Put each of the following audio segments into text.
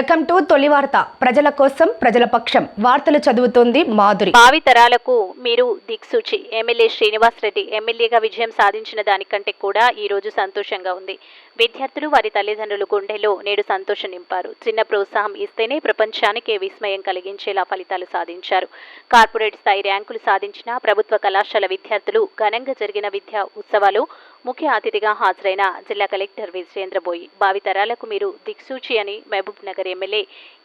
Welcome to తొలి వార్త. ప్రజల కోసం ప్రజల పక్షం. వార్తలు చదువుతోంది మాధురి. భావి తరాలకు మీరు దిక్సూచి. ఎమ్మెల్యే శ్రీనివాస్ రెడ్డి ఎమ్మెల్యేగా విజయం సాధించిన దానికంటే కూడా ఈ రోజు సంతోషంగా ఉంది. విద్యార్థులు వారి తల్లిదండ్రులు గుండెలో నేడు సంతోషం నింపారు. చిన్న ప్రోత్సాహం ఇస్తేనే ప్రపంచానికే విస్మయం కలిగించేలా ఫలితాలు సాధించారు. కార్పొరేట్ స్థాయి ర్యాంకులు సాధించిన ప్రభుత్వ కళాశాల విద్యార్థులు ఘనంగా జరిగిన విద్యా ఉత్సవాలు ముఖ్య అతిథిగా హాజరైన జిల్లా కలెక్టర్ విజయేంద్రబోయి భావితరాలకు మీరు దిక్సూచి అని మహబూబ్ నగర్ ఎమ్మెల్యే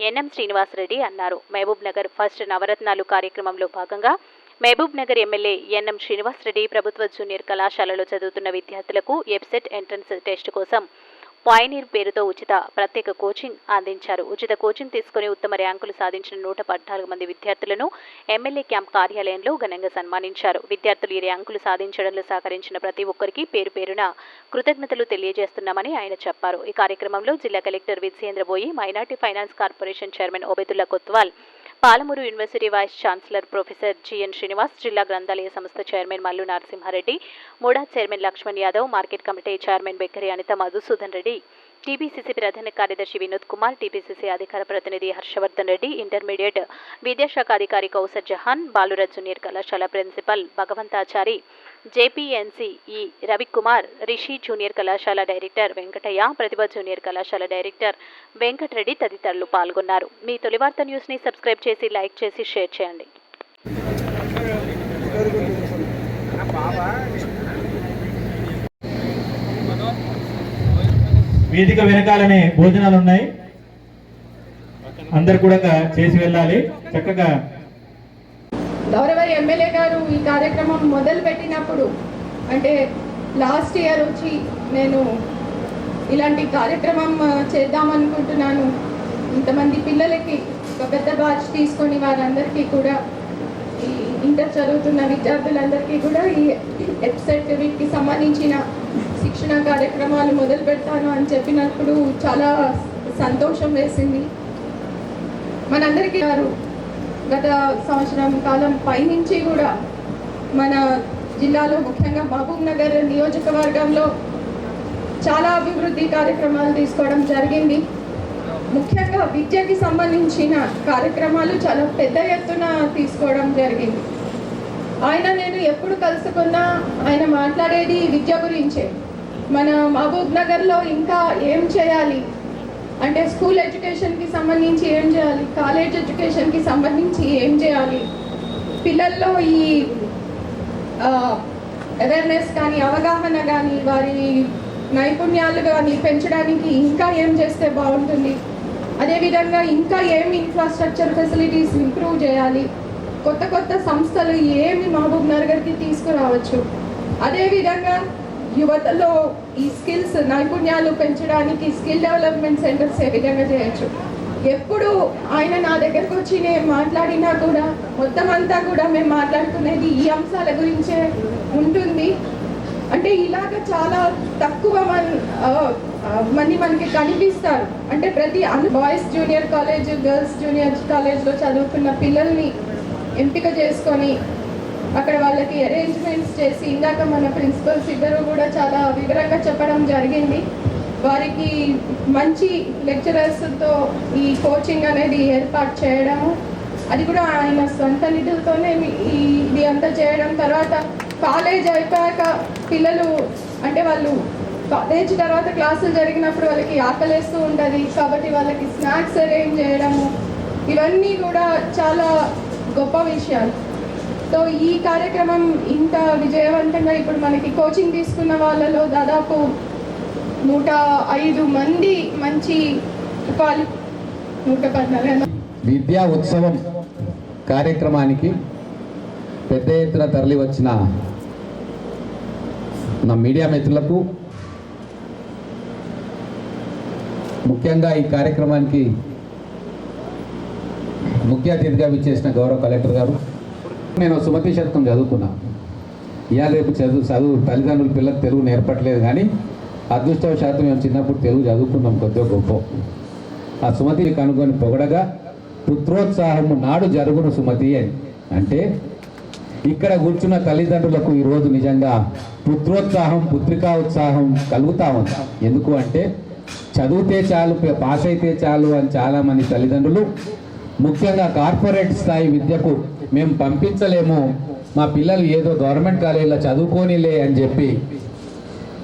ఎన్ఎం శ్రీనివాసరెడ్డి అన్నారు. మహబూబ్ నగర్ ఫస్ట్ నవరత్నాలు కార్యక్రమంలో భాగంగా మహబూబ్ నగర్ ఎమ్మెల్యే ఎన్ఎం శ్రీనివాసరెడ్డి ప్రభుత్వ జూనియర్ కళాశాలలో చదువుతున్న విద్యార్థులకు ఎబ్సెట్ ఎంట్రన్స్ టెస్ట్ కోసం పాయనీర్ పేరుతో ఉచిత ప్రత్యేక కోచింగ్ అందించారు. ఉచిత కోచింగ్ తీసుకుని ఉత్తమ ర్యాంకులు సాధించిన నూట పద్నాలుగు మంది విద్యార్థులను ఎమ్మెల్యే క్యాంప్ కార్యాలయంలో ఘనంగా సన్మానించారు. విద్యార్థులు ఈ ర్యాంకులు సాధించడంలో సహకరించిన ప్రతి ఒక్కరికి పేరు పేరున కృతజ్ఞతలు తెలియజేస్తున్నామని ఆయన చెప్పారు. ఈ కార్యక్రమంలో జిల్లా collector Vijayendra Boi minority finance corporation chairman Obedullah Kotwal Palamuru university vice chancellor professor GN Srinivas జిల్లా గ్రంథాలయ సంస్థ chairman Mallu Narasimha Reddy MUDA chairman Laxman Yadav market committee chairman Bekkari Anitha Madhusudan Reddy TPCC ప్రధాన కార్యదర్శి Vinod Kumar TPCC అధికార ప్రతినిధి Harshavardhan Reddy intermediate విద్యాశాఖ అధికారి Kausar Jahan బాలురాజ్ junior కళాశాల principal Bhagavanthachari JPNC E Ravikumar Rishi junior కళాశాల డైరెక్టర్ వెంకటయ్య ప్రతిభ జూనియర్ కళాశాల డైరెక్టర్ వెంకటరెడ్డి తదితరులు పాల్గొన్నారు. మీ తొలి వార్త న్యూస్ని సబ్స్క్రైబ్ చేసి లైక్ చేసి షేర్ చేయండి. వేదిక వెనకాలనే భోజనాలు ఉన్నాయి అందరు కూడా చేసి వెళ్ళాలి. చక్కగా గౌరవ ఎమ్మెల్యే గారు ఈ కార్యక్రమం మొదలు పెట్టినప్పుడు అంటే లాస్ట్ ఇయర్ వచ్చి నేను ఇలాంటి కార్యక్రమం చేద్దామనుకుంటున్నాను ఇంతమంది పిల్లలకి ఒక పెద్ద బ్యాచ్ తీసుకొని వారందరికీ కూడా ఈ ఇంటర్ చదువుతున్న విద్యార్థులందరికీ కూడా ఈ వెబ్సైట్ వీటికి సంబంధించిన శిక్షణ కార్యక్రమాలు మొదలు పెడతాను అని చెప్పినప్పుడు చాలా సంతోషం వేసింది. మనందరికీ గారు గత సంవత్సరం కాలం పైనుంచి కూడా మన జిల్లాలో ముఖ్యంగా మహబూబ్ నగర్ నియోజకవర్గంలో చాలా అభివృద్ధి కార్యక్రమాలు తీసుకోవడం జరిగింది. ముఖ్యంగా విద్యకి సంబంధించిన కార్యక్రమాలు చాలా పెద్ద ఎత్తున తీసుకోవడం జరిగింది. ఆయన నేను ఎప్పుడు కలుసుకున్నా ఆయన మాట్లాడేది విద్య గురించే. మన మహబూబ్ నగర్లో ఇంకా ఏం చేయాలి? అంటే స్కూల్ ఎడ్యుకేషన్కి సంబంధించి ఏం చేయాలి? కాలేజ్ ఎడ్యుకేషన్కి సంబంధించి ఏం చేయాలి? పిల్లల్లో ఈ అవేర్నెస్ కానీ అవగాహన కానీ వారి నైపుణ్యాలు కానీ పెంచడానికి ఇంకా ఏం చేస్తే బాగుంటుంది? అదేవిధంగా ఇంకా ఏం ఇన్ఫ్రాస్ట్రక్చర్ ఫెసిలిటీస్ ఇంప్రూవ్ చేయాలి? కొత్త కొత్త సంస్థలు ఏమి మహబూబ్ నగర్కి తీసుకురావచ్చు? అదేవిధంగా యువతలో ఈ స్కిల్స్ నైపుణ్యాలు పెంచడానికి స్కిల్ డెవలప్మెంట్ సెంటర్స్ ఏ విధంగా చేయొచ్చు? ఎప్పుడు ఆయన నా దగ్గరకు వచ్చి నేను మాట్లాడినా కూడా మొత్తం అంతా కూడా మేము మాట్లాడుకునేది ఈ అంశాల గురించే ఉంటుంది. అంటే ఇలాగ చాలా తక్కువ మన్ మంది మనకి కనిపిస్తారు. అంటే ప్రతి boys junior college girls junior కాలేజ్లో చదువుకున్న పిల్లల్ని ఎంపిక చేసుకొని అక్కడ వాళ్ళకి అరేంజ్మెంట్స్ చేసి ఇందాక మన ప్రిన్సిపల్స్ ఇద్దరు కూడా చాలా వివరంగా చెప్పడం జరిగింది. వారికి మంచి లెక్చరర్స్తో ఈ కోచింగ్ అనేది ఏర్పాటు చేయడము. అది కూడా ఆయన సొంత నిధులతోనే ఇది అంతా చేయడం. తర్వాత కాలేజ్ అయిపోయాక పిల్లలు అంటే వాళ్ళు కాలేజ్ తర్వాత క్లాసులు జరిగినప్పుడు వాళ్ళకి ఆకలేస్తూ ఉంటుంది. కాబట్టి వాళ్ళకి స్నాక్స్ అరేంజ్ చేయడము. ఇవన్నీ కూడా చాలా గొప్ప విషయాలు. సో ఈ కార్యక్రమం ఇంత విజయవంతంగా ఇప్పుడు మనకి కోచింగ్ తీసుకున్న వాళ్ళలో దాదాపు నూట ఐదు మంది మంచి ఉపాధి నూట పద్నాలుగు విద్యా ఉత్సవం కార్యక్రమానికి పెద్ద ఎత్తున తరలి వచ్చిన నా మీడియా మిత్రులకు ముఖ్యంగా ఈ కార్యక్రమానికి ముఖ్య అతిథిగా విచ్చేసిన గౌరవ కలెక్టర్ గారు నేను సుమతి శతకం చదువుకున్నా. ఇవాళ రేపు చదువు చదువు తల్లిదండ్రులు పిల్లలకు తెలుగు నేర్పట్లేదు కానీ అదృష్టవశాత్తు మేము చిన్నప్పుడు తెలుగు చదువుకున్నాం కొద్దిగా గొప్ప. ఆ సుమతి కనుగొని పొగడగా పుత్రోత్సాహము నాడు జరుగును సుమతి అని. అంటే ఇక్కడ కూర్చున్న తల్లిదండ్రులకు ఈరోజు నిజంగా పుత్రోత్సాహం పుత్రికా ఉత్సాహం కలుగుతా ఉంది. ఎందుకు అంటే చదివితే చాలు పాస్ అయితే చాలు అని చాలామంది తల్లిదండ్రులు ముఖ్యంగా కార్పొరేట్ స్థాయి విద్యకు మేము పంపించలేము. మా పిల్లలు ఏదో గవర్నమెంట్ కాలేజీలో చదువుకోనిలే అని చెప్పి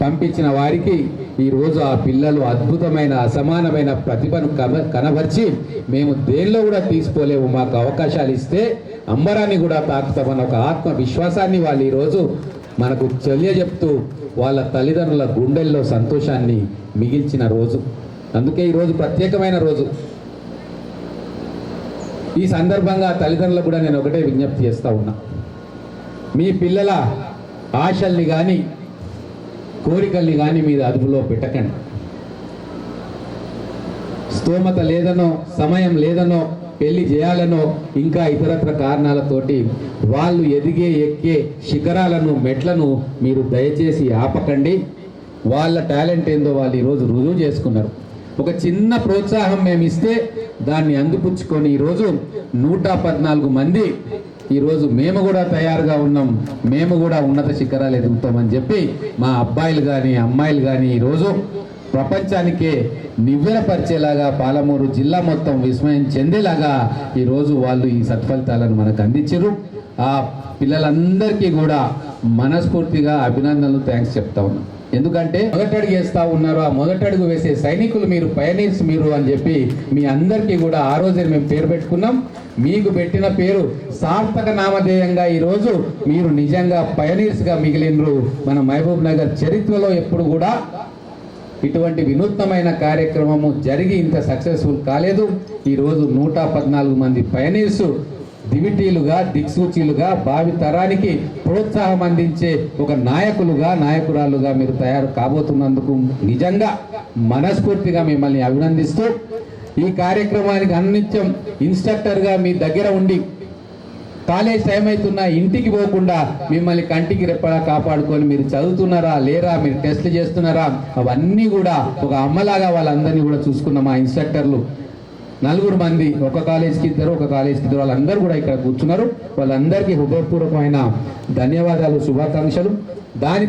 పంపించిన వారికి ఈరోజు ఆ పిల్లలు అద్భుతమైన అసమానమైన ప్రతిభను కన- కనబర్చి మేము దేనిలో కూడా తీసుకోలేము. మాకు అవకాశాలు ఇస్తే అంబరాన్ని కూడా తాకుతామన్న ఒక ఆత్మవిశ్వాసాన్ని వాళ్ళు ఈరోజు మనకు తెలియజెప్తూ వాళ్ళ తల్లిదండ్రుల గుండెల్లో సంతోషాన్ని మిగిల్చిన రోజు. అందుకే ఈరోజు ప్రత్యేకమైన రోజు. ఈ సందర్భంగా తల్లిదండ్రులకు కూడా నేను ఒకటే విజ్ఞప్తి చేస్తూ ఉన్నా. మీ పిల్లల ఆశల్ని కానీ కోరికల్ని కానీ మీరు అదుపులో పెట్టకండి. స్తోమత లేదనో సమయం లేదనో పెళ్ళి చేయాలనో ఇంకా ఇతరత్ర కారణాలతోటి వాళ్ళు ఎదిగే ఎక్కే శిఖరాలను మెట్లను మీరు దయచేసి ఆపకండి. వాళ్ళ టాలెంట్ ఏందో వాళ్ళు ఈరోజు రుజువు చేసుకున్నారు. ఒక చిన్న ప్రోత్సాహం మేము ఇస్తే దాన్ని అందిపుచ్చుకొని ఈరోజు నూట పద్నాలుగు మంది ఈరోజు మేము కూడా తయారుగా ఉన్నాం. మేము కూడా ఉన్నత శిఖరాలు ఎదుగుతామని చెప్పి మా అబ్బాయిలు కానీ అమ్మాయిలు కానీ ఈరోజు ప్రపంచానికే నివ్వెరపరిచేలాగా పాలమూరు జిల్లా మొత్తం విస్మయం చెందేలాగా ఈరోజు వాళ్ళు ఈ సత్ఫలితాలను మనకు అందించారు. ఆ పిల్లలందరికీ కూడా మనస్ఫూర్తిగా అభినందనలు థ్యాంక్స్ చెప్తా ఉన్నాం. ఎందుకంటే మొదటడుగు వేస్తా ఉన్నారు ఆ మొదటడుగు వేసే సైనికులు మీరు పయనీర్స్ మీరు అని చెప్పి మీ అందరికీ కూడా ఆ రోజే మేము పేరు పెట్టుకున్నాం. మీకు పెట్టిన పేరు సార్థక నామధేయంగా ఈరోజు మీరు నిజంగా పయనీర్స్గా మిగిలినరు మన మహబూబ్ నగర్ చరిత్రలో ఎప్పుడు కూడా ఇటువంటి వినూత్నమైన కార్యక్రమము జరిగి ఇంత సక్సెస్ఫుల్ కాలేదు. ఈరోజు నూట పద్నాలుగు మంది పయనీర్స్ దివిటీలుగా దిక్సూచీలుగా భావి తరానికి ప్రోత్సాహం అందించే ఒక నాయకులుగా నాయకురాలుగా మీరు తయారు కాబోతున్నందుకు నిజంగా మనస్ఫూర్తిగా మిమ్మల్ని అభినందిస్తూ ఈ కార్యక్రమానికి అన్నిత్యం ఇన్స్ట్రక్టర్గా మీ దగ్గర ఉండి కాలేజ్ టైం అవుతున్నా ఇంటికి పోకుండా మిమ్మల్ని కంటికి రెప్పలా కాపాడుకొని మీరు చదువుతున్నారా లేరా మీరు టెస్ట్లు చేస్తున్నారా అవన్నీ కూడా ఒక అమ్మలాగా వాళ్ళందరినీ కూడా చూసుకున్న మా ఇన్స్ట్రక్టర్లు నలుగురు మంది ఒక కాలేజ్కి ఇద్దరు ఒక కాలేజ్కి ఇద్దరు వాళ్ళందరూ కూడా ఇక్కడ కూర్చున్నారు. వాళ్ళందరికీ హృదయపూర్వకమైన ధన్యవాదాలు శుభాకాంక్షలు. దాని